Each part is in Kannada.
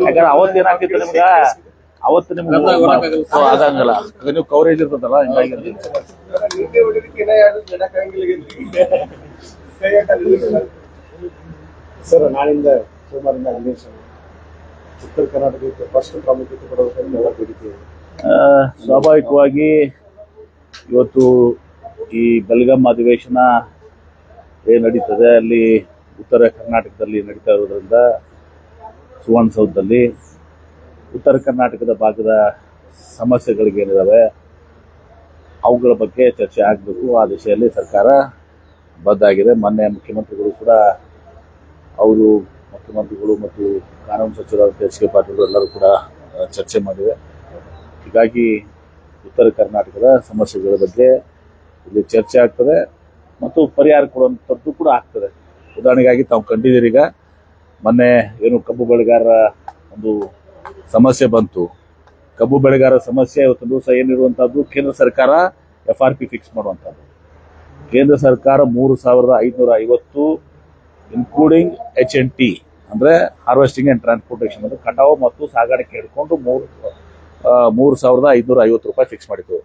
ಯಾಕಂದ್ರೆ ಅವತ್ತು ಏನಾಗ್ತಿತ್ತು ನಿಮ್ಗೆ? ಅವತ್ತು ನಿಮ್ಗೆ ಆಗಂಗಿಲ್ಲ. ಅದು ನೀವು ಕವರೇಜ್ ಇರ್ತದಲ್ಲ ಹಿಂಗಾಗಿ ಸರ್ ನಾಳಿಂದ ಸೋಮವಾರದಿಂದ ಅಧಿವೇಶನ. ಉತ್ತರ ಕರ್ನಾಟಕಕ್ಕೆ ಫಸ್ಟ್ ಪ್ರಾಮುಖ್ಯತೆ ಕೊಡಬೇಕಂತ ಎಲ್ಲ ಬೇಡಿಕೆ ಆ, ಸ್ವಾಭಾವಿಕವಾಗಿ ಇವತ್ತು ಈ ಬೆಲ್ಗಾಮ್ ಅಧಿವೇಶನ ಏನು ನಡೀತದೆ? ಅಲ್ಲಿ ಉತ್ತರ ಕರ್ನಾಟಕದಲ್ಲಿ ನಡೀತಾ ಇರೋದ್ರಿಂದ ಸುವರ್ಣಸೌಧದಲ್ಲಿ ಉತ್ತರ ಕರ್ನಾಟಕದ ಭಾಗದ ಸಮಸ್ಯೆಗಳಿಗೇನಿದ್ದಾವೆ ಅವುಗಳ ಬಗ್ಗೆ ಚರ್ಚೆ ಆಗಬೇಕು. ಆ ದಿಶೆಯಲ್ಲಿ ಸರ್ಕಾರ ಬದ್ದಾಗಿದೆ ಮೊನ್ನೆ ಮುಖ್ಯಮಂತ್ರಿಗಳು ಕೂಡ ಅವರು, ಮುಖ್ಯಮಂತ್ರಿಗಳು ಮತ್ತು ಕಾನೂನು ಸಚಿವರಾದ ಎಚ್ ಕೆ ಪಾಟೀಲ್ ಎಲ್ಲರೂ ಕೂಡ ಚರ್ಚೆ ಮಾಡಿದೆ ಹೀಗಾಗಿ ಉತ್ತರ ಕರ್ನಾಟಕದ ಸಮಸ್ಯೆಗಳ ಬಗ್ಗೆ ಇಲ್ಲಿ ಚರ್ಚೆ ಆಗ್ತದೆ ಮತ್ತು ಪರಿಹಾರ ಕೊಡುವಂಥದ್ದು ಕೂಡ ಆಗ್ತದೆ. ಉದಾಹರಣೆಗಾಗಿ ತಾವು ಕಂಡಿದ್ದೀರಿ ಈಗ ಮೊನ್ನೆ ಏನು ಕಬ್ಬು ಬೆಳೆಗಾರರ ಒಂದು ಸಮಸ್ಯೆ ಬಂತು. ಕಬ್ಬು ಬೆಳೆಗಾರರ ಸಮಸ್ಯೆ ಇವತ್ತು ದಿವಸ ಏನಿರುವಂಥದ್ದು ಕೇಂದ್ರ ಸರ್ಕಾರ ಎಫ್ ಆರ್ ಪಿ ಫಿಕ್ಸ್ ಮಾಡುವಂಥದ್ದು ಕೇಂದ್ರ ಸರ್ಕಾರ ಮೂರು ಸಾವಿರದ ಐದುನೂರ ಐವತ್ತು ಇನ್ಕ್ಲೂಡಿಂಗ್ ಎಚ್ ಎನ್ ಟಿ ಅಂದರೆ ಹಾರ್ವೆಸ್ಟಿಂಗ್ ಆ್ಯಂಡ್ ಟ್ರಾನ್ಸ್ಪೋರ್ಟೇಷನ್ ಅಂದರೆ ಕಟಾವು ಮತ್ತು ಸಾಗಾಣಿಕೆ ಹಿಡ್ಕೊಂಡು ಮೂರು ಮೂರು ಸಾವಿರದ ಐದುನೂರ ಐವತ್ತು ರೂಪಾಯಿ ಫಿಕ್ಸ್ ಮಾಡಿತ್ತು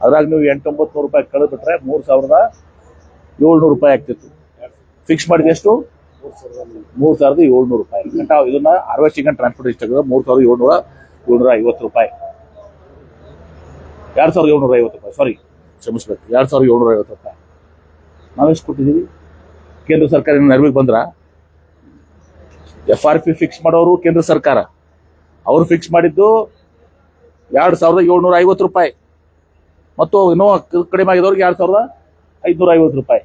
ಅದ್ರಾಗ ನೀವು ಎಂಟೊಂಬತ್ತು ನೂರು ರೂಪಾಯಿ ಕಳೆದ್ಬಿಟ್ರೆ ಮೂರು ಸಾವಿರದ ಏಳ್ನೂರು ರೂಪಾಯಿ ಆಗ್ತಿತ್ತು. ಫಿಕ್ಸ್ ಮಾಡಿದ ಎಷ್ಟು? ಮೂರು ಸಾವಿರದ ಏಳ್ನೂರು ರೂಪಾಯಿ. ನಾವು ಇದನ್ನ ಹಾರ್ವೆಸ್ಟಿಂಗ್ ಟ್ರಾನ್ಸ್ಪೋರ್ಟ್ ಟ್ರಾನ್ಸ್ಪೋರ್ಟೇಷನ್ ಮೂರು ಸಾವಿರದ ಏಳ್ನೂರ ಏಳ್ನೂರ ಐವತ್ತು ರೂಪಾಯಿ. ಎರಡು ಸಾವಿರದ ಏಳ್ನೂರ ಐವತ್ತು ರೂಪಾಯಿ ಸಾರಿ ಕ್ಷಮಿಸ್ಬೇಕು. ಎರಡು ಸಾವಿರದ ಏಳ್ನೂರ ಐವತ್ತು ರೂಪಾಯಿ. ನಾವೆಷ್ಟು ಕೊಟ್ಟಿದ್ದೀವಿ? ಕೇಂದ್ರ ಸರ್ಕಾರ ನೆರವಿಗೆ ಬಂದ್ರ? ಎಫ್ ಆರ್ ಪಿ ಫಿಕ್ಸ್ ಮಾಡೋರು ಕೇಂದ್ರ ಸರ್ಕಾರ. ಅವರು ಫಿಕ್ಸ್ ಮಾಡಿದ್ದು ಎರಡು ಸಾವಿರದ ಏಳ್ನೂರ ಐವತ್ತು ರೂಪಾಯಿ. ಮತ್ತು ಇನ್ನೂ ಕಡಿಮೆ ಆಗಿದವ್ರಿಗೆ ಎರಡು ಸಾವಿರದ ಐದುನೂರ ಐವತ್ತು ರೂಪಾಯಿ.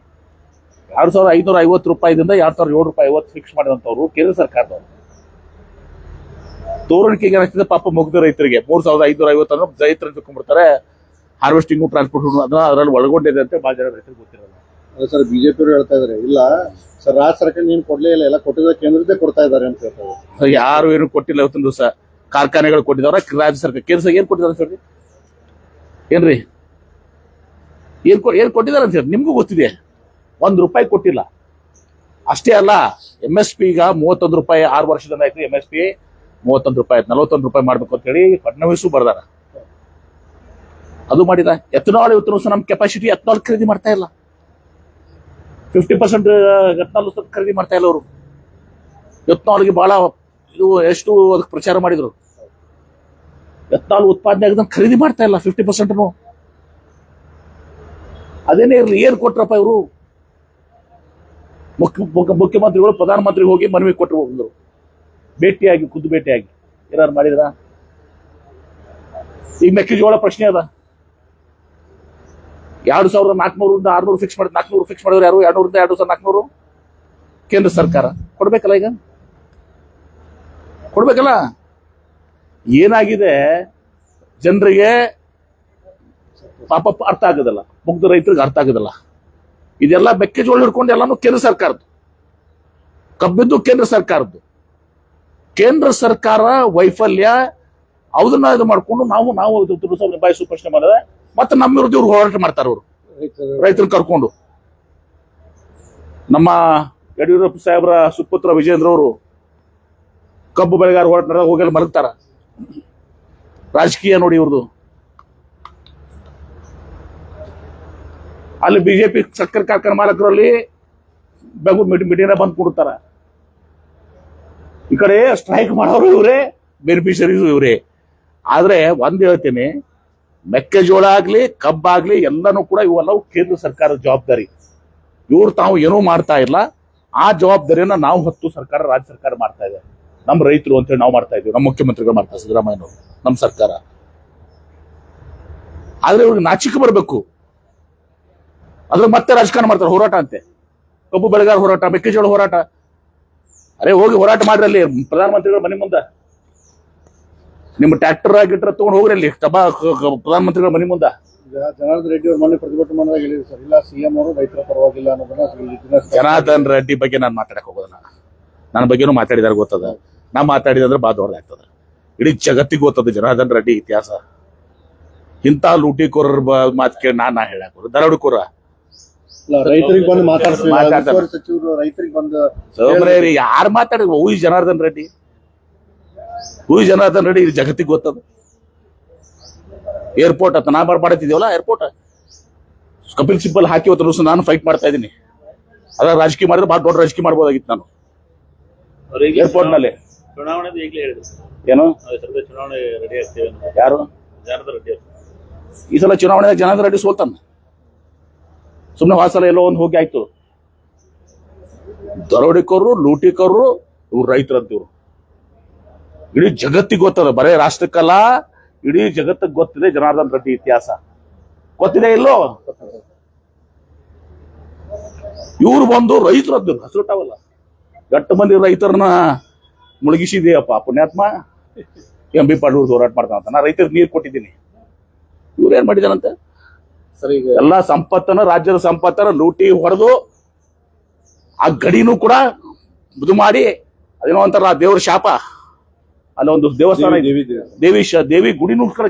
ಎರಡು ಸಾವಿರದ ಐನೂರ ಐವತ್ತು ರೂಪಾಯಿದಿಂದ ಎರಡು ಸಾವಿರದ ಏಳು ರೂಪಾಯಿ ಐವತ್ತು ಫಿಕ್ಸ್ ಮಾಡಿದಂಥವ್ರು ಕೇಂದ್ರ ಸರ್ಕಾರದವರು. ತೋರಣಿಕೆಗೆ ಏನಾಗ್ತದೆ ಪಾಪ ಮುಗ್ದ ರೈತರಿಗೆ ಮೂರು ಸಾವಿರದ ಐದುನೂರ ಐವತ್ತನ್ನು ರೈತರು ತಿಳ್ಕೊಂಡ್ಬಿಡ್ತಾರೆ ಹಾರ್ವೆಸ್ಟಿಂಗು ಟ್ರಾನ್ಸ್ಪೋರ್ಟ್ ಅದನ್ನ ಅದರಲ್ಲಿ ಒಳಗೊಂಡಿದೆ ಅಂತ ಭಾಳ ಜನ ರೈತರಿಗೆ ಗೊತ್ತಿರಲ್ಲ. ಅದೇ ಸರ್ ಬಿಜೆಪಿ ಅವರು ಹೇಳ್ತಾ ಇದಾರೆ ಇಲ್ಲ ಸರ್ ರಾಜ್ಯ ಸರ್ಕಾರ ನೀನು ಕೊಡ್ಲೇ ಇಲ್ಲ ಎಲ್ಲ ಕೊಟ್ಟಿದ್ರೆ ಕೇಂದ್ರದೇ ಕೊಡ್ತಾ ಇದ್ದಾರೆ ಅಂತ ಹೇಳ್ತಾರೆ ಯಾರು ಏನು ಕೊಟ್ಟಿಲ್ಲ ಇವತ್ತೊಂದು ದಿವಸ ಕಾರ್ಖಾನೆಗಳು ಕೊಟ್ಟಿದಾರ ರಾಜ್ಯ ಸರ್ಕಾರ ಕೇಂದ್ರ ಏನ್ ಕೊಟ್ಟಿದ್ದಾರೆ ಸರ್ ಏನ್ರಿ? ಏನ್ ಕೊ- ಏನ್ ಕೊಟ್ಟಿದ್ದಾರೆ ಅಂತ ಹೇಳಿ ನಿಮ್ಗೂ ಗೊತ್ತಿದೆ ಒಂದ್ ರೂಪಾಯಿ ಕೊಟ್ಟಿಲ್ಲ. ಅಷ್ಟೇ ಅಲ್ಲ ಎಂ ಎಸ್ ಪಿ ಈಗ ಮೂವತ್ತೊಂದು ರೂಪಾಯಿ ಆರು ವರ್ಷದಿಂದ ಆಯ್ತು ಎಂ ಎಸ್ ಪಿ ಮೂವತ್ತೊಂದು ರೂಪಾಯಿ, ನಲವತ್ತೊಂದು ರೂಪಾಯಿ ಮಾಡ್ಬೇಕು ಅಂತ ಹೇಳಿ ಫಡ್ನವೀಸು ಬರ್ದಾರ. ಅದು ಮಾಡಿದ. ಎಥನಾಲ್ ಇವತ್ತು ನಮ್ ನಮ್ಮ ಕೆಪಾಸಿಟಿ ಎಥನಾಲ್ ಖರೀದಿ ಮಾಡ್ತಾ ಇಲ್ಲ. ಫಿಫ್ಟಿ ಪರ್ಸೆಂಟ್ ಎಥನಾಲ್ ಖರೀದಿ ಮಾಡ್ತಾ ಇಲ್ಲ ಅವರು. ಎಥನಾಲ್ಗೆ ಬಹಳ ಇದು ಎಷ್ಟು ಅದಕ್ಕೆ ಪ್ರಚಾರ ಮಾಡಿದ್ರು. ಎಥನಾಲ್ ಉತ್ಪಾದನೆ ಆಗದಂಗೆ ಖರೀದಿ ಮಾಡ್ತಾ ಇಲ್ಲ ಫಿಫ್ಟಿ ಪರ್ಸೆಂಟ್ನು ಅದೇನೇ ಇರಲಿ, ಏನ್ ಕೊಟ್ರಪ್ಪ ಇವರು? ಮುಖ್ಯ ಮುಖ್ಯ- ಮುಖ್ಯಮಂತ್ರಿಗಳು ಪ್ರಧಾನಮಂತ್ರಿಗೆ ಹೋಗಿ ಮನವಿ ಕೊಟ್ಟರು ಹೋಗಿದ್ರು ಭೇಟಿಯಾಗಿ, ಖುದ್ದು ಭೇಟಿಯಾಗಿ. ಏನಾರು ಮಾಡಿದ್ರ? ಈಗ ಮೆಕ್ಕೆಜೋಳ ಪ್ರಶ್ನೆ ಅದ. ಎರಡು ಸಾವಿರದ ನಾಲ್ಕುನೂರಿಂದ ಆರ್ನೂರು ಫಿಕ್ಸ್ ಮಾಡಿ, ನಾಲ್ಕುನೂರು ಫಿಕ್ಸ್ ಮಾಡಿದ್ರು ಯಾರು? ಎರಡ್ನೂರಿಂದ ಎರಡು ಸಾವಿರದ ನಾಲ್ಕುನೂರು? ಕೇಂದ್ರ ಸರ್ಕಾರ. ಕೊಡ್ಬೇಕಲ್ಲ ಈಗ? ಕೊಡ್ಬೇಕಲ್ಲ? ಏನಾಗಿದೆ? ಜನರಿಗೆ ಪಾಪ ಅರ್ಥ ಆಗೋದಲ್ಲ. ಮುಗ್ಧ ರೈತರಿಗೆ ಅರ್ಥ ಆಗೋದಿಲ್ಲ. ಇದೆಲ್ಲ ಮೆಕ್ಕೆಜೋಳ ಹಿಡ್ಕೊಂಡು ಎಲ್ಲಾನು ಕೇಂದ್ರ ಸರ್ಕಾರದ್ದು. ಕಬ್ಬಿದ್ದು ಕೇಂದ್ರ ಸರ್ಕಾರದ್ದು. ಕೇಂದ್ರ ಸರ್ಕಾರ ವೈಫಲ್ಯ ಅದನ್ನ ಇದು ಮಾಡ್ಕೊಂಡು ನಾವು ನಾವು ನಿಭಾಯಿಸುವ ಪ್ರಶ್ನೆ ಮಾಡಿದ್ರೆ ಮತ್ತೆ ನಮ್ಮ ವಿರುದ್ಧ ಇವ್ರು ಹೋರಾಟ ಮಾಡ್ತಾರೆ ಅವರು. ರೈತರು ಕರ್ಕೊಂಡು. ನಮ್ಮ ಯಡಿಯೂರಪ್ಪ ಸಾಹೇಬ್ರ ಸುಪುತ್ರ ವಿಜೇಂದ್ರ ಅವರು ಕಬ್ಬು ಬೆಳೆಗಾರ ಹೋರಾಟ ಹೋಗಿ ಮರಗ್ತಾರ ರಾಜಕೀಯ ನೋಡಿ ಇವ್ರದ್ದು ಅಲ್ಲಿ ಬಿಜೆಪಿ ಸಕ್ಕರೆ ಕಾರ್ಖಾನೆ ಮಾಲಕರಲ್ಲಿ ಮೀಟಿಂಗ್ ಮೀಟಿಂಗ್ ಬಂದು ಕೊಡ್ತಾರ. ಈ ಕಡೆ ಸ್ಟ್ರೈಕ್ ಮಾಡೋರು ಇವರೇ ಬೆನಿಫಿಷರೀಸ್ ಇವರೇ. ಆದ್ರೆ ಒಂದ್ ಹೇಳ್ತೀನಿ, ಮೆಕ್ಕೆಜೋಳ ಆಗ್ಲಿ ಕಬ್ಬಾಗ್ಲಿ ಎಲ್ಲನೂ ಕೂಡ ಇವೆಲ್ಲವೂ ಕೇಂದ್ರ ಸರ್ಕಾರದ ಜವಾಬ್ದಾರಿ. ಇವ್ರು ತಾವು ಏನೂ ಮಾಡ್ತಾ ಇಲ್ಲ, ಆ ಜವಾಬ್ದಾರಿಯನ್ನ ನಾವು ಹೊತ್ತು ಸರ್ಕಾರ, ರಾಜ್ಯ ಸರ್ಕಾರ ಮಾಡ್ತಾ ಇದೆ. ನಮ್ಮ ರೈತರು ಅಂತೇಳಿ ನಾವು ಮಾಡ್ತಾ ಇದ್ದೀವಿ, ನಮ್ಮ ಮುಖ್ಯಮಂತ್ರಿಗಳು ಮಾಡ್ತಾರೆ ಸಿದ್ದರಾಮಯ್ಯನವರು ನಮ್ಮ ಸರ್ಕಾರ. ಆದ್ರೆ ಇವ್ರಿಗೆ ನಾಚಿಕೆ ಬರಬೇಕು. ಅದ್ರ ಮತ್ತೆ ರಾಜಕಾರಣ ಮಾಡ್ತಾರೆ ಹೋರಾಟ ಅಂತೆ. ಕಬ್ಬು ಬೆಳೆಗಾರ ಹೋರಾಟ ಮೆಕ್ಕೆಜೋಳ ಹೋರಾಟ. ಅರೆ ಹೋಗಿ ಹೋರಾಟ ಮಾಡ್ರಿ ಅಲ್ಲಿ. ಪ್ರಧಾನಮಂತ್ರಿಗಳ ಮನೆ ಮುಂದೆ. ನಿಮ್ಮ ಟ್ರ್ಯಾಕ್ಟರ್ ಆಗಿಟ್ರ ತಗೊಂಡು ಹೋಗ್ರಿ ಅಲ್ಲಿ. ಸಭಾ ಪ್ರಧಾನಮಂತ್ರಿಗಳ ಮನೆ ಮುಂದೆ. ಜನಾರ್ದನ್ ರೆಡ್ಡಿ ಅವ್ರ ಮೊನ್ನೆ ಪ್ರತಿಭಟನೆ ಮಾಡಿದಾಗ ಹೇಳಿದ್ರು ಸರ್ ಇಲ್ಲ ಸಿಎಂ ಅವರು ರೈತರ ಪರವಾಗಿಲ್ಲ ಅನ್ನೋದನ್ನ ಜನಾರ್ದನ್ ರೆಡ್ಡಿ ಬಗ್ಗೆ ನಾನು ಮಾತಾಡಕ್ ಹೋಗೋದನ್ನ ನನ್ನ ಬಗ್ಗೆನೂ ಮಾತಾಡಿದಾರೆ ಗೊತ್ತದ. ನಾ ಮಾತಾಡಿದಂದ್ರೆ ಬಾ ದೊಡ್ಡದಾಗ್ತದ ಇಡೀ ಜಗತ್ತಿಗೆ ಗೊತ್ತದ ಜನಾರ್ದನ್ ರೆಡ್ಡಿ ಇತಿಹಾಸ. ಇಂಥ ಲೂಟಿಕೋರರ ಮಾತು ಕೇಳಿ ನಾನು ನಾ ಹೇಳಕ್ ಧಾರವಾಡ ಇಲ್ಲ, ರೈತರಿಗೆ ಬಂದು ಮಾತಾಡ್ತಾರೆ. ಸಚಿವರು ರೈತರಿಗೆ ಬಂದು ಸೋಮರೇರಿ ಯಾರು ಮಾತಾಡಿದ್ರು ಊಹಿ ಜನಾರ್ದನ್ ರೆಡ್ಡಿ. ಹೂ ಜನಾರ್ದನ್ ರೆಡ್ಡಿ ಇದು ಜಗತ್ತಿಗೆ ಗೊತ್ತದ. ಏರ್ಪೋರ್ಟ್ ಅಂತ ನಾ ಬರ್ಬಾಡತ್ತಿದ್ದೀವಲ್ಲ ಏರ್ಪೋರ್ಟ್ ಕಪಿಲ್ ಸಿಬ್ಬಲ್ ಹಾಕಿ ಇವತ್ತು ನಾನು ಫೈಟ್ ಮಾಡ್ತಾ ಇದ್ದೀನಿ. ಅದ ರಾಜಕೀಯ ಮಾಡಿದ್ರೆ ಬಹಳ ದೊಡ್ಡ ರಾಜಕೀಯ ಮಾಡ್ಬೋದಾಗಿತ್ತು ನಾನು. ಏರ್ಪೋರ್ಟ್ನಲ್ಲಿ. ಹೇಳಿದ್ರು. ಏನು? ನಾವು ಚುನಾವಣೆ ರೆಡಿ ಆಗ್ತೇವೆ ಯಾರು? ಜನಾರ್ದನ್ ರೆಡ್ಡಿ ಈ ಸಲ ಚುನಾವಣೆ ಜನಾರ್ದನ್ ರೆಡ್ಡಿ ಸೋಲ್ತಾನ. ಸುಮ್ಮನೆ ವಾಸಲ ಎಲ್ಲೋ ಒಂದು ಹೋಗಿ ಆಯ್ತು. ದರೋಡಿಕೋರು ಲೂಟಿಕೋರು ಇವ್ರು ರೈತರಂತಿವ್ರು. ಇಡೀ ಜಗತ್ತಿಗೆ ಗೊತ್ತದ, ಬರೇ ರಾಷ್ಟ್ರಕ್ಕಲ್ಲ ಇಡೀ ಜಗತ್ತಿಗೆ ಗೊತ್ತಿದೆ ಜನಾರ್ದನ್ ರೆಡ್ಡಿ ಇತಿಹಾಸ. ಗೊತ್ತಿದೆ ಇಲ್ಲೋ? ಇವ್ರು ಬಂದು ರೈತರದ್ದು ಹಸಿರುಟಾವಲ್ಲ ಗಟ್ಟ ಮಂದಿ ರೈತರನ್ನ ಮುಳುಗಿಸಿದೆಯಪ್ಪ, ಪುಣ್ಯಾತ್ಮ. ಎಂ ಬಿ ಪಾಟೀಲ್ ಹೋರಾಟ ಮಾಡ್ತಾನಂತ. ನಾ ರೈತರಿಗೆ ನೀರು ಕೊಟ್ಟಿದ್ದೀನಿ. ಇವ್ರು ಏನ್ ಮಾಡಿದಾನಂತೆ ಎಲ್ಲಾ ಸಂಪತ್ತನ್ನ ರಾಜ್ಯದ ಸಂಪತ್ತನ್ನ ಲೂಟಿ ಹೊಡೆದು ಆ ಗಡಿನೂ ಕೂಡ ಇದು ಮಾಡಿ ಅದೇನೋ ಅಂತಾರ ದೇವ್ರ ಶಾಪ. ಅಲ್ಲ ಒಂದು ದೇವಸ್ಥಾನ ದೇವಿ ದೇವಿ ಗುಡಿನೂ ಕೂಡ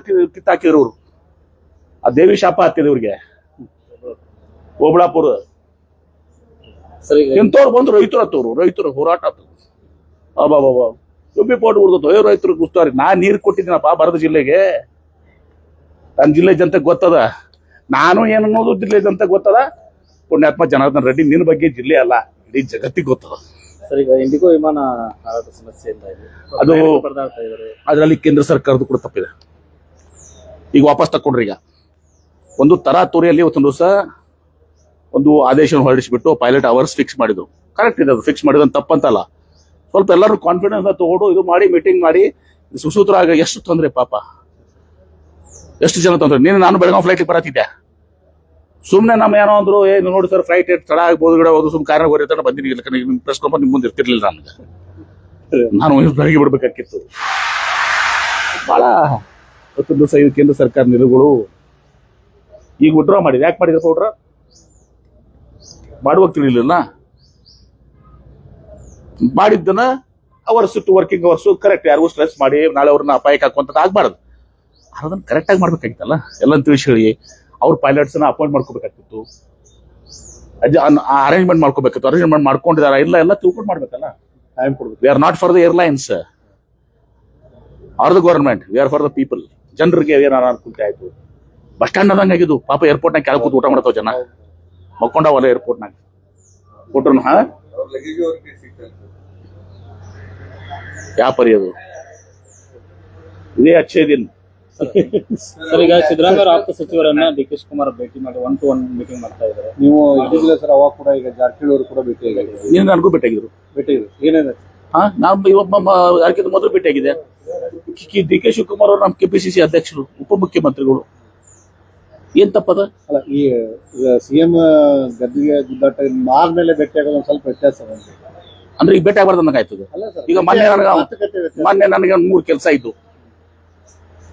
ಅವರು ಆ ದೇವಿ ಶಾಪ ಹತ್ತಿದೆ ಇವ್ರಿಗೆ. ಓಬಳಾಪುರ ಇಂಥವ್ರು ಬಂದು ರೈತರು ಹತ್ತವ್ರು ರೈತರು ಹೋರಾಟ ಆತು ಅಬ್ಬಾಬಾಬಾ ಯು ಪೋಟ್ ಉರ್ದತ್ತು ರೈತರು ಗುಸ್ತಾರಿ ನಾ ನೀರು ಕೊಟ್ಟಿದ್ದೀನಪ್ಪ ಬರದ ಜಿಲ್ಲೆಗೆ. ನನ್ನ ಜಿಲ್ಲೆ ಜನತೆಗೆ ಗೊತ್ತದ? ನಾನು ಏನು ಅನ್ನೋದು ಜಿಲ್ಲೆ ಅಂತ ಗೊತ್ತದ? ಪುಣ್ಯಾತ್ಮ ಜನಾರ್ದನ್ ರೆಡ್ಡಿ ನಿನ್ನ ಬಗ್ಗೆ ಜಿಲ್ಲೆ ಅಲ್ಲ ಇಡೀ ಜಗತ್ತಿಗೆ ಗೊತ್ತದ. ಸರ್ ಈಗ ಇಂಡಿಗೋ ವಿಮಾನ ಹಾರಾಟ ಸಮಸ್ಯೆ ಅಂತ ಇದೆ. ಅದು- ಅದರಲ್ಲಿ ಕೇಂದ್ರ ಸರ್ಕಾರದ ಕೂಡ ತಪ್ಪಿದೆ. ಈಗ ವಾಪಸ್ ತಕೊಂಡ್ರಿ ಈಗ. ಒಂದು ತರಾತುರಿಯಲ್ಲಿ ಒಂದು ದಿವಸ ಒಂದು ಆದೇಶ ಹೊರಡಿಸಿಬಿಟ್ಟು ಪೈಲಟ್ ಅವರ್ಸ್ ಫಿಕ್ಸ್ ಮಾಡಿದ್ರು. ಕರೆಕ್ಟ್ ಇದೆ ಅದು ಫಿಕ್ಸ್ ಮಾಡಿದ ತಪ್ಪಂತಲ್ಲ. ಸ್ವಲ್ಪ ಎಲ್ಲರೂ ಕಾನ್ಫಿಡೆನ್ಸ್ ತಗೊಂಡು ಇದು ಮಾಡಿ ಮೀಟಿಂಗ್ ಮಾಡಿ ಸುಸೂತ್ರ ಆಗ ಎಷ್ಟು ತೊಂದರೆ ಪಾಪ. ಎಷ್ಟು ಜನ ತಂದ್ರು? ನೀನು ನಾನು ಬೆಳಗಾವ್ ಫ್ಲೈಟ್ ಬರತ್ತಿದ್ದೆ ಸುಮ್ಮನೆ ನಮ್ಮ ಏನೋ ಅಂದ್ರು, ಏ ನೋಡಿ ಸರ್ ಫ್ಲೈಟ್ ತಡ ಆಗ್ಬೋದು ಗಿಡ ಹೋದ್ರು ಸುಮ್ಮನೆ ಕಾರಣ ಹೋಗಿ ಬಂದಿನಿ ಇಲ್ಲ ನಿಮ್ಮ ಪ್ರೆಸ್ ಕಂಪನಿ ನಿಮ್ಮ ಮುಂದೆ ಇರ್ತಿರ್ಲಿಲ್ಲ ನನಗೆ. ನಾನು ಬೆಳಗ್ಗೆ ಬಿಡ್ಬೇಕಾಗಿತ್ತು. ಇವತ್ತು ದಿವಸ ಇದು ಕೇಂದ್ರ ಸರ್ಕಾರ ನಿಲುಗಳು. ಈಗ ವಿಡ್ರಾ ಮಾಡಿದೆ ಯಾಕೆ ಮಾಡಿದ್ರೆ ಪೌಡ್ರ ಮಾಡುವಾಗ ತಿಳಿಲಿಲ್ಲ ಮಾಡಿದ್ದನ್ನ hours to working hours correct ಯಾರಿಗೂ ಸ್ಟ್ರೆಸ್ ಮಾಡಿ, ನಾಳೆ ಅವ್ರನ್ನ ಅಪಾಯಕ್ಕೆ ಹಾಕುವಂಥದ್ದು ಆಗ್ಬಾರ್ದು. ಅದನ್ನ ಕರೆಕ್ಟ್ ಆಗಿ ಮಾಡ್ಬೇಕಾಗಿತ್ತಲ್ಲ? ಎಲ್ಲ ತಿಳಿಸಿ ಹೇಳಿ ಅವ್ರ ಪೈಲಟ್ಸ್ನ ಅಪಾಯಿಂಟ್ ಮಾಡ್ಕೋಬೇಕಾಗ್ತಿತ್ತು. ಅರೇಂಜ್ಮೆಂಟ್ ಮಾಡ್ಕೋಬೇಕಿತ್ತು ಅರೇಂಜ್ಮೆಂಟ್ ಮಾಡ್ಕೊಂಡಿದಾರ? ಇಲ್ಲ ಎಲ್ಲ ತಿಳ್ಕೊಂಡು ಮಾಡ್ಬೇಕಲ್ಲ? ಟೈಮ್ ಕೊಡ್ಬೇಕು. We are not for the airlines are the government we are for the people ಜನರಿಗೆ ಏನಾರ ಅನುಕೂಲತೆ ಆಯ್ತು. ಬಸ್ ಸ್ಟ್ಯಾಂಡ್ ಅದಂಗ ಆಗಿದ್ದು. ಪಾಪ ಏರ್ಪೋರ್ಟ್ನಾಗ ಕೆಳಗೆ ಕೂತು ಊಟ ಮಾಡ್ತಾವ ಜನ. ಮಕ್ಕೊಂಡವಲ್ಲ ಏರ್ಪೋರ್ಟ್ನಾಗ ಕೊಟ್ರು ಹಾ? ಯಾವ ಪರಿ ಅದು? ಇದೇ ಅಚ್ಚೇ ದಿನ. ಸರ್ ಈಗ ಸಿದ್ದರಾಮಯ್ಯ ಆಪ್ತ ಸಚಿವರನ್ನ ಡಿ ಕೆ ಶಿವಕುಮಾರ್ ಭೇಟಿ ಮಾಡಿ ಒನ್ ಟು ಒನ್ ಮೀಟಿಂಗ್ ಮಾಡ್ತಾ ಇದ್ದಾರೆ. ನೀವು ಇದಿಲ್ಲ ಸರ್ ಅವಾಗ ಕೂಡ ಈಗ ಜಾರಕಿಹೊಳಿ ಅವರು ಕೂಡ ಭೇಟಿ ಆಗಿದ್ದಾರೆ. ನೀವು ನನಗೂ ಭೇಟಿಯಾಗಿದ್ರು? ಭೇಟಿ ಏನೇನು ಹಾ ನಾವು ಇವತ್ತು ಯಾರಿಗಿಂತ ಮೊದಲು ಭೇಟಿಯಾಗಿದೆ. ಡಿ ಕೆ ಶಿವಕುಮಾರ್ ಅವರು ನಮ್ಮ ಕೆಪಿಸಿಸಿ ಅಧ್ಯಕ್ಷರು ಉಪಮುಖ್ಯಮಂತ್ರಿಗಳು. ಏನ್ ತಪ್ಪದ? ಅಲ್ಲ ಈ ಸಿಎಂ ಗದ್ದಿಗೆ ಗುದ್ದಾಟ ಮಾರ್ಮೇಲೆ ಭೇಟಿ ಆಗೋದು ಒಂದ್ ಸ್ವಲ್ಪ ವ್ಯತ್ಯಾಸ ಅಂದ್ರೆ ಈಗ ಭೇಟಿ ಆಗ್ಬಾರ್ದು ನನಗಾಯ್ತದೆ ಅಲ್ಲ ಸರ್ ಈಗ ಮೊನ್ನೆ ನನಗೆ. ಮೊನ್ನೆ ನನಗೆ ಒಂದು ಮೂರು ಕೆಲಸ ಇತ್ತು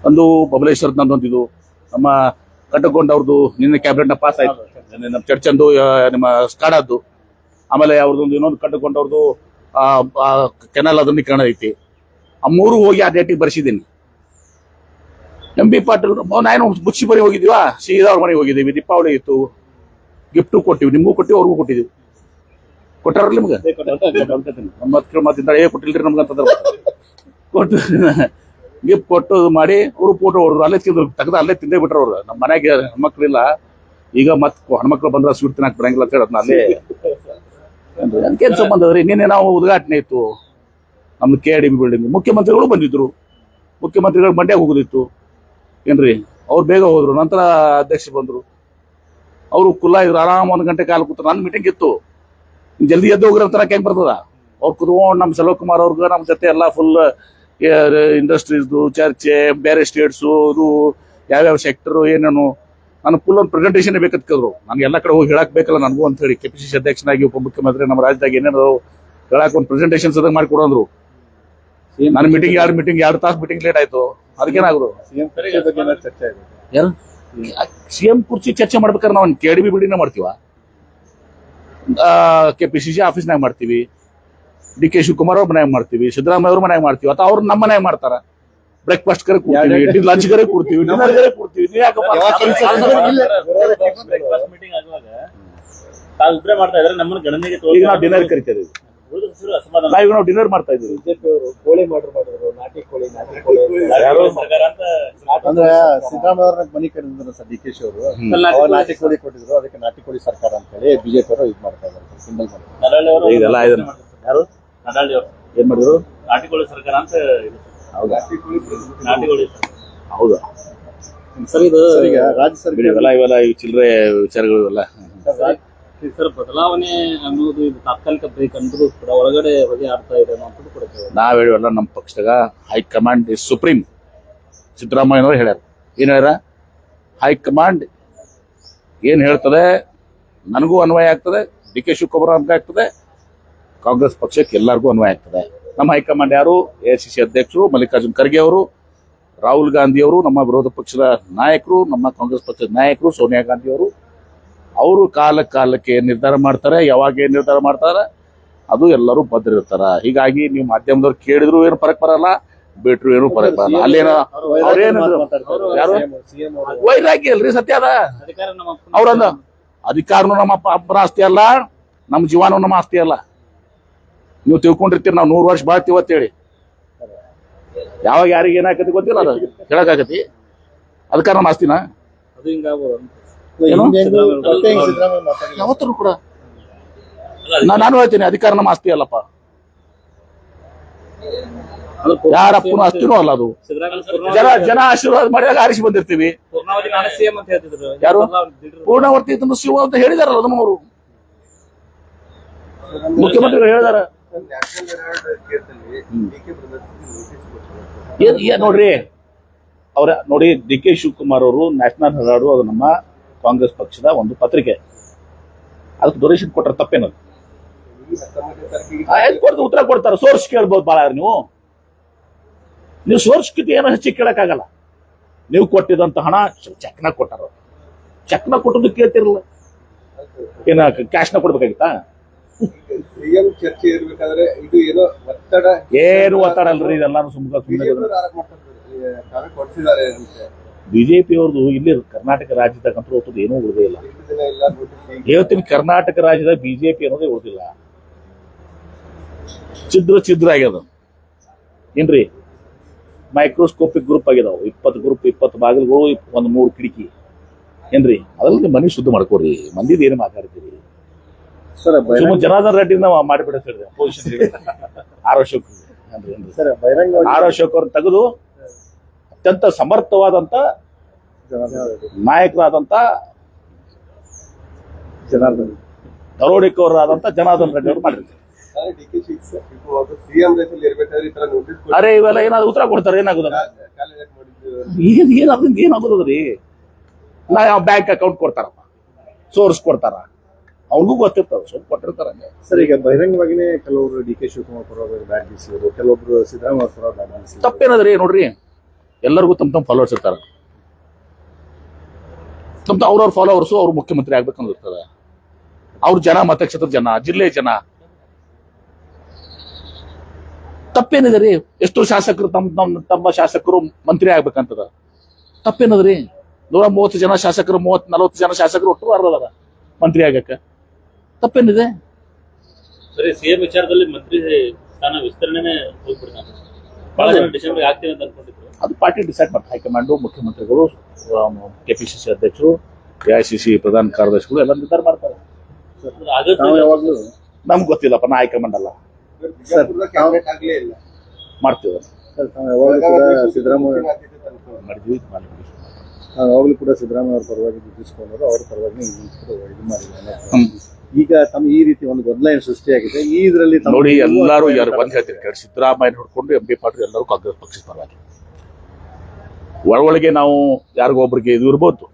ಒಂದು ಬಬಲೇಶ್ವರದ ನಂದೊಂದಿದು ನಮ್ಮ ಕಟ್ಟಕೊಂಡವ್ರದ್ದು ನಿನ್ನೆ ಕ್ಯಾಬಿನೆಟ್ ಪಾಸ್ ಆಯ್ತು. ನಮ್ಮ ಚರ್ಚಂದು ನಿಮ್ಮ ಸ್ಕಾಡದ್ದು. ಆಮೇಲೆ ಅವ್ರದ್ದೊಂದು ಇನ್ನೊಂದು ಕಟ್ಟಕೊಂಡವ್ರದ್ದು ಕೆನಲ್ ಅದನ್ನೀಕರಣ ಐತಿ. ಆ ಮೂರು ಹೋಗಿ ಆ ಡೇಟಿಗೆ ಬರ್ಸಿದ್ದೀನಿ ಎಂ ಬಿ ಪಾಟೀಲ್ ನಾನು ಮುಚ್ಚಿ ಮನೆ ಹೋಗಿದ್ವಾ ಸೀದಾ ಅವ್ರ ಮನೆಗೆ ಹೋಗಿದ್ದೀವಿ. ದೀಪಾವಳಿ ಇತ್ತು ಗಿಫ್ಟು ಕೊಟ್ಟಿವಿ. ನಿಮಗೂ ಕೊಟ್ಟಿವಿ ಅವ್ರಿಗೂ ಕೊಟ್ಟಿದ್ದೀವಿ ಕೊಟ್ಟಾರ ನಿಮ್ಗೆ? ಮತ್ತೆ ಕೊಟ್ಟಿಲ್ರಿ ನಮ್ಗೆ ಅಂತಂದ್ರೆ ಕೊಟ್ಟು ಗಿಫ್ಟ್ ಕೊಟ್ಟು ಮಾಡಿ, ಅವರು ಫೋಟೋ ಅವರು ಅಲ್ಲೇ ತಿಂದ್ರು ತೆಗೆದು ಅಲ್ಲೇ ತಿಂದೇ ಬಿಟ್ರು ಅವ್ರು. ನಮ್ಮ ಮನೆಗೆ ಹೆಣ್ಮಕ್ಳಿಲ್ಲ. ಈಗ ಮತ್ತೆ ಹೆಣ್ಮಕ್ಳು ಬಂದ್ರೆ ಸ್ವೀಟ್ ತಿನ್ನಕ್ ಬರಂಗಿಲ್ಲ ಅಂತ ಹೇಳಿ ಅದನ್ನ ಅಲ್ಲೇ ಅದಕ್ಕೇನು ಸಂಬಂಧ ಅವ್ರಿ ನಿನ್ನೆ ನಾವು ಉದ್ಘಾಟನೆ ಇತ್ತು. ನಮ್ದು ಕೆ ಡಿ ಬಿ ಬಿಲ್ಡಿಂಗ್ ಮುಖ್ಯಮಂತ್ರಿಗಳು ಬಂದಿದ್ರು. ಮುಖ್ಯಮಂತ್ರಿಗಳು ಮಂಡ್ಯ ಹೋಗೋದಿತ್ತು. ಏನ್ರಿ? ಅವ್ರು ಬೇಗ ಹೋದ್ರು. ನಂತರ ಅಧ್ಯಕ್ಷ ಬಂದ್ರು. ಅವರು ಕುಲ್ಲ ಇದ್ರು. ಆರಾಮ್ ಒಂದು ಗಂಟೆ ಕಾಲ ಕೂತ್ರು. ನನ್ನ ಮೀಟಿಂಗ್ ಇತ್ತು. ಜಲ್ದಿ ಎದ್ದು ಹೋಗ್ರಿ ಅಂತ ಹೆಂಗ್ ಬರ್ತದ. ಅವ್ರು ಕುತ್ಕೊಂಡು ನಮ್ಮ ಸೆಲ್ವಕುಮಾರ್ ಅವ್ರಿಗೆ ನಮ್ಮ ಜೊತೆ ಎಲ್ಲ ಫುಲ್ ಇಂಡಸ್ಟ್ರೀಸ್ದು ಚರ್ಚೆ ಬೇರೆ ಸ್ಟೇಟ್ಸು ಅದು ಯಾವ್ಯಾವ ಸೆಕ್ಟರ್ ಏನೇನು. ನಾನು ಫುಲ್ ಒಂದು ಪ್ರೆಸೆಂಟೇಷನ್ ಬೇಕಂತಂದ್ರು ನನಗೆ ಎಲ್ಲ ಕಡೆ ಹೋಗಿ ಹೇಳಕ್ ಬೇಕಲ್ಲ ನನಗೂ ಅಂತ ಹೇಳಿ. ಸಿ ಅಧ್ಯಕ್ಷನಾಗಿ ಉಪಮುಖ್ಯಮಂತ್ರಿ ನಮ್ಮ ರಾಜ್ಯದಾಗ ಏನೇನು ಹೇಳಕ್ ಒಂದು ಪ್ರೆಸೆಂಟೇಷನ್ ಸದ ಮಾಡಿಕೊಡೋದ್ರು ನನ್ನ ಮೀಟಿಂಗ್ ಎರಡು ಮೀಟಿಂಗ್ ಎರಡು ತಾಸು ಮೀಟಿಂಗ್ ಲೇಟ್ ಆಯ್ತು. ಅದಕ್ಕೇನಾದ್ರು ಸಿ ಎಂ ಕುರ್ಚಿ ಚರ್ಚೆ ಮಾಡ್ಬೇಕಾದ್ರೆ ನಾವು ಕೆ ಡಿ ಬಿ ಬಿಲ್ಡಿಂಗ್ ಮಾಡ್ತೀವ? ಕೆ ಪಿ ಸಿ ಸಿ ಆಫೀಸ್ನಾಗ ಮಾಡ್ತೀವಿ. ಡಿ ಕೆ ಶಿವಕುಮಾರ್ ಅವ್ರ ಮನ್ಯಾಗ ಮಾಡ್ತೀವಿ ಸಿದ್ದರಾಮಯ್ಯ ಅವ್ರ ಮನ್ಯಾಗ ಮಾಡ್ತೀವಿ ಅಥವಾ ಅವ್ರು ನಮ್ಮ ಮನ್ಯಾಗ ಮಾಡ್ತಾರ. ಬ್ರೇಕ್ಫಾಸ್ಟ್ ಕರೆ ಕೊಡ್ತೀವಿ ಲಂಚ್ ಕರೆ ಕೊಡ್ತೀವಿ ಡಿನ್ನರ್ ಕರೆ ಕೊಡ್ತೀವಿ. ನೀವ್ ಯಾವಾಗ ಬ್ರೇಕ್ಫಾಸ್ಟ್ ಮೀಟಿಂಗ್ ಆಗುವಾಗ ತಾವು ಇಬ್ಬರೇ ಮಾಡ್ತಾ ಇದ್ರೆ ನಮ್ಮನ್ನ ಗಣನೆಗೆ ಈಗ ನಾವು ಡಿನ್ನರ್ ಕರಿತೇವೆ ಉಳಿದ ಸಚಿವರು ನಾವು ಡಿನ್ನರ್ ಮಾಡ್ತಾ ಇದೀವಿ ಬಿಜೆಪಿ ಅವರು ಕೋಳಿ ನಾಟಿ ಕೋಳಿ ಅಂದ್ರೆ ಸಿದ್ದರಾಮಯ್ಯ ಅವ್ರ ಮನಿ ಕಡಿದ್ರು ಸರ್ ಡಿ ಕೆ ಶಿ ಅವರು ಅವ್ರು ನಾಟಿ ಕೋಳಿ ಕೊಟ್ಟಿದ್ರು ಅದಕ್ಕೆ ನಾಟಿ ಕೋಳಿ ಸರ್ಕಾರ ಅಂತ ಹೇಳಿ ಬಿಜೆಪಿ ಅವರು ಇದು ಮಾಡ್ತಾ ಇದ್ದಾರೆ ಇದೆಲ್ಲ ಇದನ್ನ ಯಾರು? ನಡಾಳಿ ಅವರು. ಏನ್ ಮಾಡಿದ್ರು? ನಾಟಿಕೋಳಿ ಸರ್ಕಾರ ಅಂತ ಇದು. ಹೌದಾ? ನಾಟಿಕೋಳಿ ಹೌದಾ? ಸರ್ ಇದು ಈಗ ರಾಜ್ಯ ಸರ್ಕಾರ ಇವೆಲ್ಲ ಇವೆಲ್ಲ ಈ ಚಿಲ್ಲರೆ ವಿಚಾರಗಳು ಇವೆಲ್ಲ. ಸರ್ಕಾರ ಸರ್ ಬದಲಾವಣೆ ಅನ್ನೋದು ಇದು ತಾತ್ಕಾಲಿಕ ಬ್ರೇಕ್ ಅಂದ್ರೂ ಕೂಡ ಒಳಗಡೆ ಹೊಗೆ ಆಡ್ತಾ ಇದೆ ಅನ್ನೋದು ಕೂಡ. ನಾವ್ ಹೇಳಿವಲ್ಲ ನಮ್ಮ ಪಕ್ಷದಾಗ ಹೈಕಮಾಂಡ್ ಇಸ್ ಸುಪ್ರೀಂ. ಸಿದ್ದರಾಮಯ್ಯನವರು ಹೇಳ್ಯಾರ. ಏನ್ ಹೇಳ್ಯಾರ? ಹೈಕಮಾಂಡ್ ಏನ್ ಹೇಳ್ತದೆ? ನನಗೂ ಅನ್ವಯ ಆಗ್ತದೆ. ಡಿ ಕೆ ಶಿವಕುಮಾರ್ ಅನ್ವಯ ಆಗ್ತದೆ. ಕಾಂಗ್ರೆಸ್ ಪಕ್ಷಕ್ಕೆ ಎಲ್ಲರಿಗೂ ಅನ್ವಯ ಆಗ್ತದೆ. ನಮ್ಮ ಹೈಕಮಾಂಡ್ ಯಾರು? ಎ ಸಿ ಸಿ ಅಧ್ಯಕ್ಷರು ಮಲ್ಲಿಕಾರ್ಜುನ್ ಖರ್ಗೆ ಅವರು ರಾಹುಲ್ ಗಾಂಧಿ ಅವರು ನಮ್ಮ ವಿರೋಧ ಪಕ್ಷದ ನಾಯಕರು ನಮ್ಮ ಕಾಂಗ್ರೆಸ್ ಪಕ್ಷದ ನಾಯಕರು ಸೋನಿಯಾ ಗಾಂಧಿ ಅವರು. ಅವರು ಕಾಲ ಕಾಲಕ್ಕೆ ನಿರ್ಧಾರ ಮಾಡ್ತಾರೆ ಯಾವಾಗ ಏನ್ ನಿರ್ಧಾರ ಮಾಡ್ತಾರೆ ಅದು ಎಲ್ಲರೂ ಬದ್ರಿರ್ತಾರ. ಹೀಗಾಗಿ ನೀವು ಮಾಧ್ಯಮದವ್ರು ಕೇಳಿದ್ರು ಏನು ಫರಕ್ ಬರಲ್ಲ ಬಿಟ್ರು ಏನು ಫರಕ್ ಬರಲ್ಲ. ಅಲ್ಲೇನ ಯಾರು? ವೈರಾಗಿ ಅಲ್ರಿ ಸತ್ಯ ಅದ. ಅವ್ರಂದ ಅಧಿಕಾರನು ನಮ್ಮ ಆಸ್ತಿ ಅಲ್ಲ ನಮ್ಮ ಜೀವನೂ ನಮ್ಮ ಆಸ್ತಿ ಅಲ್ಲ. ನೀವು ತಿಳ್ಕೊಂಡಿರ್ತೀರಿ ನಾವು ನೂರು ವರ್ಷ ಬಾಳ್ತೀವಿ ಅಂತೇಳಿ. ಯಾವಾಗ ಯಾರಿಗೆ ಏನಾಕತಿ ಗೊತ್ತಿಲ್ಲ ಅದು. ಹೇಳಕ್ಕಾಗತಿ ಅಧಿಕಾರ ನಮ್ಮ ಆಸ್ತಿನ. ಯಾವತ್ತೂ ಕೂಡ. ನಾ- ನಾನು ಹೇಳ್ತೀನಿ ಅಧಿಕಾರ ನಮ್ಮ ಆಸ್ತಿ ಅಲ್ಲಪ್ಪ. ಯಾರ ಅಪ್ಪನ ಆಸ್ತಿನೂ ಅಲ್ಲ ಅದು. ಜನ ಜನ ಆಶೀರ್ವಾದ ಮಾಡಿದಾಗ ಆರಿಸಿ ಬಂದಿರ್ತೀವಿ. ಪೂರ್ಣಾವಧಿ ನಾನೇ ಸಿಎಂ ಅಂತ ಹೇಳ್ತಿದ್ರು. ಯಾರು? ಪೂರ್ಣವರ್ತಿ ಶಿವ ಅಂತ ಹೇಳಿದಾರಲ್ಲ ಅದನ್ನು ಅವರು. ಮುಖ್ಯಮಂತ್ರಿಗಳು ಹೇಳಿದಾರ. ಏನ್ ಏನ್ ನೋಡ್ರಿ? ಅವ್ರ ನೋಡಿ ಡಿ ಕೆ ಶಿವಕುಮಾರ್ ಅವರು ನ್ಯಾಷನಲ್ ಹೆರಾಡು ಅದು ನಮ್ಮ ಕಾಂಗ್ರೆಸ್ ಪಕ್ಷದ ಒಂದು ಪತ್ರಿಕೆ. ಅದಕ್ಕೆ ಡೊನೇಷನ್ ಕೊಟ್ಟರೆ ತಪ್ಪೇನದು? ಕೊಡ್ತಾರೆ ಉತ್ತರ ಕೊಡ್ತಾರೆ? ಸೋರ್ಸ್ ಕೇಳ್ಬೋದು ಭಾಳ ನೀವು? ನೀವು ಸೋರ್ಸ್ ಕಿತ ಏನೋ ಹೆಚ್ಚಿಗೆ ಕೇಳಕ್ಕಾಗಲ್ಲ. ನೀವು ಕೊಟ್ಟಿದಂತ ಹಣ ಚೆಕ್ನ ಕೊಟ್ಟಾರ ಚೆಕ್ನ ಕೊಟ್ಟದ್ದು ಕೇಳ್ತಿರಲ್ಲ ಏನ ಕ್ಯಾಶ್ನ ಕೊಡ್ಬೇಕಾಗಿತ್ತಾ? ಸಿಎಂ ಚರ್ಚೆ ಇರ್ಬೇಕಾದ್ರೆ ಇದು ಏನೋ ಒತ್ತಡ ಏನು ಒತ್ತಡ ಅಲ್ರಿ ಇದೆಲ್ಲಾನು ಸುಮ್ಮನೆ ಸುಮ್ಮನೆ ಬಿಜೆಪಿ ಅವ್ರದ್ದು ಇಲ್ಲಿ ಕರ್ನಾಟಕ ರಾಜ್ಯದಾಗಂತೂ ಹೊತ್ತದು ಏನೂ ಉಳಿದೇ ಇಲ್ಲ. ಇವತ್ತಿನ ಕರ್ನಾಟಕ ರಾಜ್ಯದ ಬಿಜೆಪಿ ಅನ್ನೋದೇ ಉಳಿದಿಲ್ಲ. ಛಿದ್ರ ಛಿದ್ರ ಆಗ್ಯದ. ಏನ್ರಿ? ಮೈಕ್ರೋಸ್ಕೋಪಿಕ್ ಗ್ರೂಪ್ ಆಗಿದಾವ ಇಪ್ಪತ್ತು ಗ್ರೂಪ್ ಇಪ್ಪತ್ತು ಬಾಗಿಲುಗಳು ಒಂದು ಮೂರು ಕಿಟಕಿ. ಏನ್ರಿ? ಅದರಲ್ಲಿ ಮನೆ ಶುದ್ಧ ಮಾಡ್ಕೊಡ್ರಿ. ಮಂದಿದ ಏನು ಮಾತಾಡ್ತೀರಿ? ಸರ್ ಸುಮ್ಮ ಜನಾರ್ದನ್ ರೆಡ್ಡಿನ ಮಾಡಿಬಿಡುತ್ತೆ position R Ashok R Ashok ಅವ್ರನ್ನ ತೆಗೆದು ಅತ್ಯಂತ ಸಮರ್ಥವಾದಂತ ನಾಯಕರಾದಂತ ಜನಾರ್ದನ್ ದರೋಡೆಕೋರರಾದಂತ ಜನಾರ್ದನ್ ರೆಡ್ಡಿ ಅವರು ಮಾಡಿರ್ತಾರೆ. ಅರೆ ಇವೆಲ್ಲ ಏನಾದ್ರು ಉತ್ತರ ಕೊಡ್ತಾರೆ ಏನಾಗುದ್ರಿ ಕಾಲೇಜ್ ಮಾಡಿದ್ದು ಏನ್ ಏನ್ ಅದರಿಂದ ಏನಾಗುದದ್ರಿ ನಾ ಯಾವ ಬ್ಯಾಂಕ್ ಅಕೌಂಟ್ ಕೊಡ್ತಾರಪ್ಪ? ಸೋರ್ಸ್ ಕೊಡ್ತಾರ? ಅವ್ರಿಗೂ ಗೊತ್ತಿರ್ತಾವೆ ಸ್ವಲ್ಪ ಕೊಟ್ಟಿರ್ತಾರೆ. ಸರ್ ಈಗ ಬಹಿರಂಗವಾಗಿನೇ ಕೆಲವರು ಡಿ ಕೆ ಶಿವಕುಮಾರ್ ಪರವಾಗಿ ಬ್ಯಾಟ್ ಬೀಸಿದ್ರು ಕೆಲವೊಬ್ರು ಸಿದ್ದರಾಮಯ್ಯ ಪರವಾಗಿ ಬ್ಯಾಟ್ ಬೀಸಿದ್ರು ತಪ್ಪೇನದ್ರಿ ನೋಡ್ರಿ ಎಲ್ಲರಿಗೂ ತಮ್ಮ ತಮ್ಮ ಫಾಲೋವರ್ಸ್ ಇರ್ತಾರೆ. ತಮ್ಮ ಅವ್ರವ್ರ ಫಾಲೋವರ್ಸು ಅವ್ರು ಮುಖ್ಯಮಂತ್ರಿ ಆಗ್ಬೇಕಂದಿರ್ತದ ಅವ್ರ ಜನ ಮತಕ್ಷೇತ್ರದ ಜನ ಜಿಲ್ಲೆಯ ಜನ. ತಪ್ಪೇನಿದೆ ರೀ? ಎಷ್ಟೋ ಶಾಸಕರು ತಮ್ಮ ತಮ್ಮ ತಮ್ಮ ಶಾಸಕರು ಮಂತ್ರಿ ಆಗ್ಬೇಕಂತದ. ತಪ್ಪೇನದ್ರಿ ನೂರ ಮೂವತ್ತು ಜನ ಶಾಸಕರು ಮೂವತ್ ನಲವತ್ತು ಜನ ಶಾಸಕರು ಒಟ್ಟು ಅರ್ಧದಾರ ಮಂತ್ರಿ ಆಗಕ್ಕ ತಪ್ಪೇನಿದೆ? ಸರಿ ಸಿಎಂ ವಿಚಾರದಲ್ಲಿ ಮಂತ್ರಿ ಸ್ಥಾನ ವಿಸ್ತರಣೆನೇ ಹೋಗ್ಬಿಡ್ತಾನೆ. ಜನ ಡಿಸೆಂಬರ್ ಆಗ್ತೀವಿ ಅಂತ ಅನ್ಕೊಂಡಿದ್ರು. ಅದು ಪಾರ್ಟಿ ಡಿಸೈಡ್ ಮಾಡ್ತಾರೆ. ಹೈಕಮಾಂಡು ಮುಖ್ಯಮಂತ್ರಿಗಳು ಕೆಪಿಸಿಸಿ ಅಧ್ಯಕ್ಷರು ಎಐಸಿಸಿ ಪ್ರಧಾನ ಕಾರ್ಯದರ್ಶಿಗಳು ಎಲ್ಲ ನಿರ್ಧಾರ ಮಾಡ್ತಾರೆ. ನಾವು ಯಾವಾಗ್ಲೂ ನಮ್ಗೆ ಗೊತ್ತಿಲ್ಲಪ್ಪ ನಾ ಹೈಕಮಾಂಡ್ ಅಲ್ಲ. ಕ್ಯಾಬಿನೆಟ್ ಆಗ್ಲೇ ಇಲ್ಲ. ಮಾಡ್ತೀವಿ. ತಾವು ಯಾವಾಗಲೂ ಕೂಡ ಸಿದ್ದರಾಮಯ್ಯ ನಾವು ಯಾವಾಗಲೂ ಕೂಡ ಸಿದ್ದರಾಮಯ್ಯ ಅವ್ರ ಪರವಾಗಿ ದುಡ್ಡಿಸ್ಕೊಂಡರು ಅವ್ರ ಪರವಾಗಿ ನೀವು ಇದು ಮಾಡಿದ್ದಾರೆ. ಈಗ ತಮ್ಮ ಈ ರೀತಿ ಒಂದು ಗೊಂದಲ ಏನು ಸೃಷ್ಟಿಯಾಗಿದೆ. ಈ ಇದರಲ್ಲಿ ನೋಡಿ ನೀವು ಎಲ್ಲರೂ ಯಾರು ಬಂದ್ ಹೇಳ್ತೀನಿ. ಕೇಳಿ ಸಿದ್ದರಾಮಯ್ಯ ನೋಡಿಕೊಂಡು ಎಂ ಪಿ ಪಾಟೀಲ್ ಎಲ್ಲರೂ ಕಾಂಗ್ರೆಸ್ ಪಕ್ಷದ ಪರವಾಗಿ. ಒಳಗೊಳಗೆ ನಾವು ಯಾರಿಗೊಬ್ರಿಗೆ ಇದು ಇರ್ಬೋದು.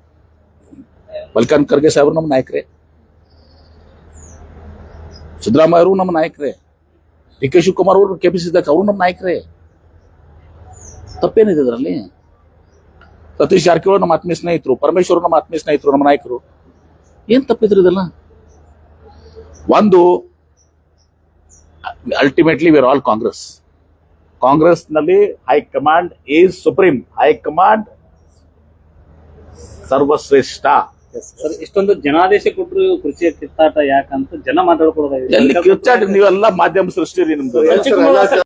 ಮಲ್ಲಿಕಾರ್ಜುನ್ ಖರ್ಗೆ ಸಾಹೇಬರು ನಮ್ಮ ನಾಯಕರೇ. ಸಿದ್ದರಾಮಯ್ಯ ಅವರು ನಮ್ಮ ನಾಯಕರೇ. ಡಿ ಕೆ ಶಿವಕುಮಾರ್ ಅವರು ಕೆಪಿಸಿ ಅವರು ನಮ್ಮ ನಾಯಕರೇ. ತಪ್ಪೇನಿದೆ ಇದರಲ್ಲಿ? ಸತೀಶ್ ಜಾರಕಿಹೊಳಿ ನಮ್ಮ ಆತ್ಮೀಯ ಸ್ನೇಹಿತರು ಪರಮೇಶ್ವರ್ ನಮ್ಮ ಆತ್ಮೀಯ ಸ್ನೇಹಿತರು ನಮ್ಮ ನಾಯಕರು. ಏನ್ ತಪ್ಪಿದ್ರು ಇದೆಲ್ಲ? ಒಂದು ಅಲ್ಟಿಮೇಟ್ಲಿ ವಿರ್ ಆಲ್ ಕಾಂಗ್ರೆಸ್ ಕಾಂಗ್ರೆಸ್ನಲ್ಲಿ high command is supreme high command ಸರ್ವಶ್ರೇಷ್ಠ. ಸರ್ ಇಷ್ಟೊಂದು ಜನಾದೇಶ ಕೊಟ್ಟರು ಕೃಷಿಯ ಕಿತ್ತಾಟ ಯಾಕಂತ ಜನ ಮಾತಾಡ್ಕೊಳ್ಳೋದಾಗಿದೆ. ಎಲ್ಲಿ ಕಿಚ್ಚಾಟ ನೀವೆಲ್ಲ ಮಾಧ್ಯಮ ಸೃಷ್ಟಿ ರೀ ನಿಮ್ದು